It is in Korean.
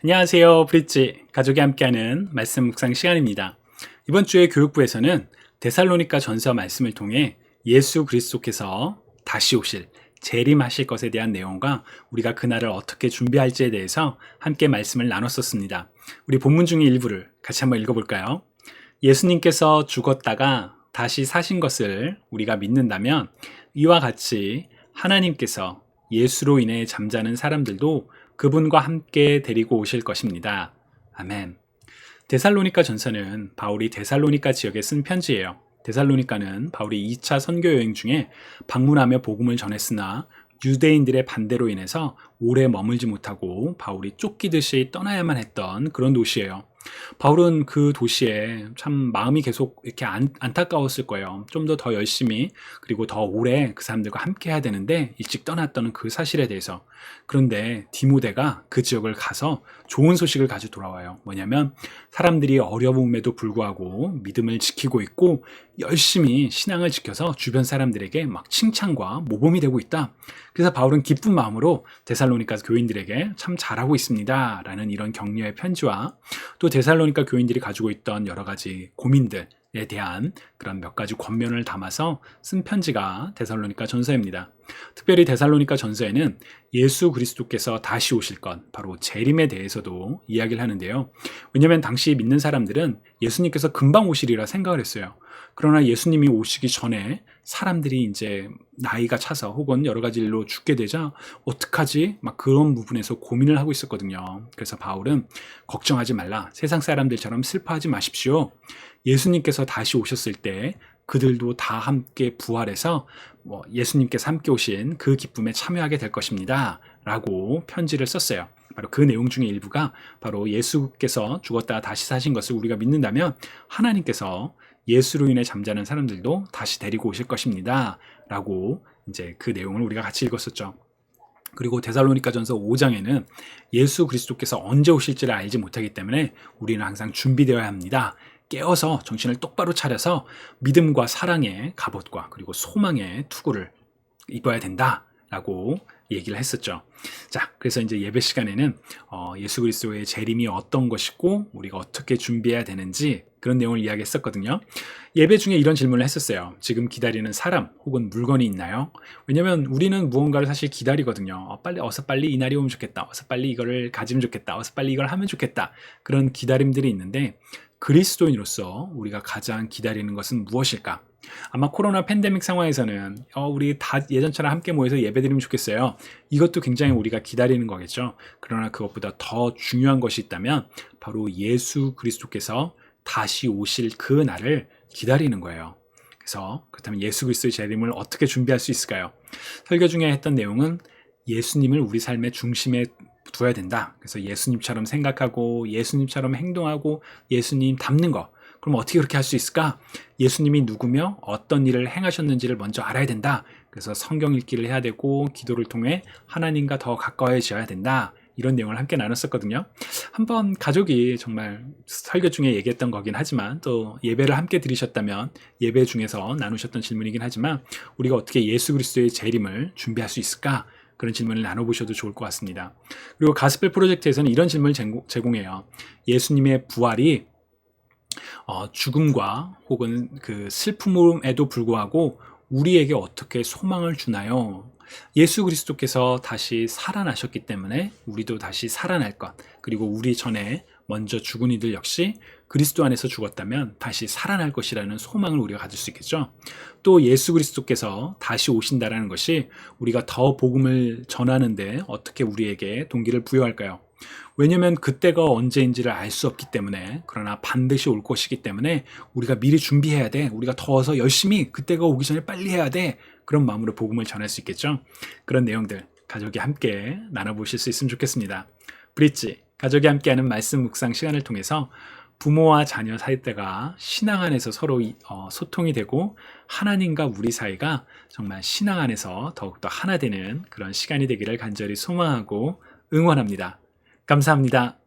안녕하세요. 브릿지 가족이 함께하는 말씀 묵상 시간입니다. 이번 주에 교육부에서는 데살로니가 전서 말씀을 통해 예수 그리스도께서 다시 오실 재림하실 것에 대한 내용과 우리가 그날을 어떻게 준비할지에 대해서 함께 말씀을 나눴었습니다. 우리 본문 중의 일부를 같이 한번 읽어볼까요? 예수님께서 죽었다가 다시 사신 것을 우리가 믿는다면 이와 같이 하나님께서 예수로 인해 잠자는 사람들도 그분과 함께 데리고 오실 것입니다. 아멘. 데살로니가 전서는 바울이 데살로니가 지역에 쓴 편지예요. 데살로니가는 바울이 2차 선교 여행 중에 방문하며 복음을 전했으나 유대인들의 반대로 인해서 오래 머물지 못하고 바울이 쫓기듯이 떠나야만 했던 그런 도시예요. 바울은 그 도시에 참 마음이 계속 이렇게 안, 안타까웠을 거예요. 좀 더 더 열심히 그리고 더 오래 그 사람들과 함께 해야 되는데 일찍 떠났다는 그 사실에 대해서 그런데 디모데가 그 지역을 가서 좋은 소식을 가지고 돌아와요. 뭐냐면 사람들이 어려움에도 불구하고 믿음을 지키고 있고 열심히 신앙을 지켜서 주변 사람들에게 막 칭찬과 모범이 되고 있다. 그래서 바울은 기쁜 마음으로 데살로니가 교인들에게 참 잘하고 있습니다. 라는 이런 격려의 편지와 또 데살로니가 교인들이 가지고 있던 여러 가지 고민들 에 대한 그런 몇 가지 권면을 담아서 쓴 편지가 데살로니가 전서입니다. 특별히 데살로니가 전서에는 예수 그리스도께서 다시 오실 것, 바로 재림에 대해서도 이야기를 하는데요. 왜냐하면 당시 믿는 사람들은 예수님께서 금방 오시리라 생각을 했어요. 그러나 예수님이 오시기 전에 사람들이 이제 나이가 차서 혹은 여러 가지 일로 죽게 되자 어떡하지? 막 그런 부분에서 고민을 하고 있었거든요. 그래서 바울은 걱정하지 말라. 세상 사람들처럼 슬퍼하지 마십시오. 예수님께서 다시 오셨을 때 그들도 다 함께 부활해서 뭐 예수님께서 함께 오신 그 기쁨에 참여하게 될 것입니다. 라고 편지를 썼어요. 바로 그 내용 중의 일부가 바로 예수께서 죽었다가 다시 사신 것을 우리가 믿는다면 하나님께서 예수로 인해 잠자는 사람들도 다시 데리고 오실 것입니다. 라고 이제 그 내용을 우리가 같이 읽었었죠. 그리고 데살로니가 전서 5장에는 예수 그리스도께서 언제 오실지를 알지 못하기 때문에 우리는 항상 준비되어야 합니다. 깨어서 정신을 똑바로 차려서 믿음과 사랑의 갑옷과 그리고 소망의 투구를 입어야 된다 라고 얘기를 했었죠. 자, 그래서 이제 예배 시간에는 어, 예수 그리스도의 재림이 어떤 것이고 우리가 어떻게 준비해야 되는지 그런 내용을 이야기했었거든요. 예배 중에 이런 질문을 했었어요. 지금 기다리는 사람 혹은 물건이 있나요? 왜냐면 우리는 무언가를 사실 기다리거든요. 어, 빨리 어서 빨리 이 날이 오면 좋겠다. 어서 빨리 이거를 가지면 좋겠다. 어서 빨리 이걸 하면 좋겠다. 그런 기다림들이 있는데 그리스도인으로서 우리가 가장 기다리는 것은 무엇일까? 아마 코로나 팬데믹 상황에서는 어, 우리 다 예전처럼 함께 모여서 예배드리면 좋겠어요. 이것도 굉장히 우리가 기다리는 거겠죠. 그러나 그것보다 더 중요한 것이 있다면 바로 예수 그리스도께서 다시 오실 그 날을 기다리는 거예요. 그래서 그렇다면 예수 그리스도의 재림을 어떻게 준비할 수 있을까요? 설교 중에 했던 내용은 예수님을 우리 삶의 중심에 둬야 된다. 그래서 예수님처럼 생각하고 예수님처럼 행동하고 예수님 닮는 거. 그럼 어떻게 그렇게 할 수 있을까? 예수님이 누구며 어떤 일을 행하셨는지를 먼저 알아야 된다. 그래서 성경 읽기를 해야 되고 기도를 통해 하나님과 더 가까워져야 된다. 이런 내용을 함께 나눴었거든요. 한번 가족이 정말 설교 중에 얘기했던 거긴 하지만 또 예배를 함께 드리셨다면 예배 중에서 나누셨던 질문이긴 하지만 우리가 어떻게 예수 그리스도의 재림을 준비할 수 있을까? 그런 질문을 나눠보셔도 좋을 것 같습니다. 그리고 가스펠 프로젝트에서는 이런 질문을 제공해요. 예수님의 부활이 어, 죽음과 혹은 그 슬픔에도 불구하고 우리에게 어떻게 소망을 주나요? 예수 그리스도께서 다시 살아나셨기 때문에 우리도 다시 살아날 것, 그리고 우리 전에 먼저 죽은 이들 역시 그리스도 안에서 죽었다면 다시 살아날 것이라는 소망을 우리가 가질 수 있겠죠. 또 예수 그리스도께서 다시 오신다라는 것이 우리가 더 복음을 전하는데 어떻게 우리에게 동기를 부여할까요? 왜냐면 그때가 언제인지를 알 수 없기 때문에 그러나 반드시 올 것이기 때문에 우리가 미리 준비해야 돼. 우리가 더워서 열심히 그때가 오기 전에 빨리 해야 돼. 그런 마음으로 복음을 전할 수 있겠죠. 그런 내용들 가족이 함께 나눠보실 수 있으면 좋겠습니다. 브릿지 가족이 함께하는 말씀 묵상 시간을 통해서 부모와 자녀 사이 때가 신앙 안에서 서로 어, 소통이 되고 하나님과 우리 사이가 정말 신앙 안에서 더욱더 하나 되는 그런 시간이 되기를 간절히 소망하고 응원합니다. 감사합니다.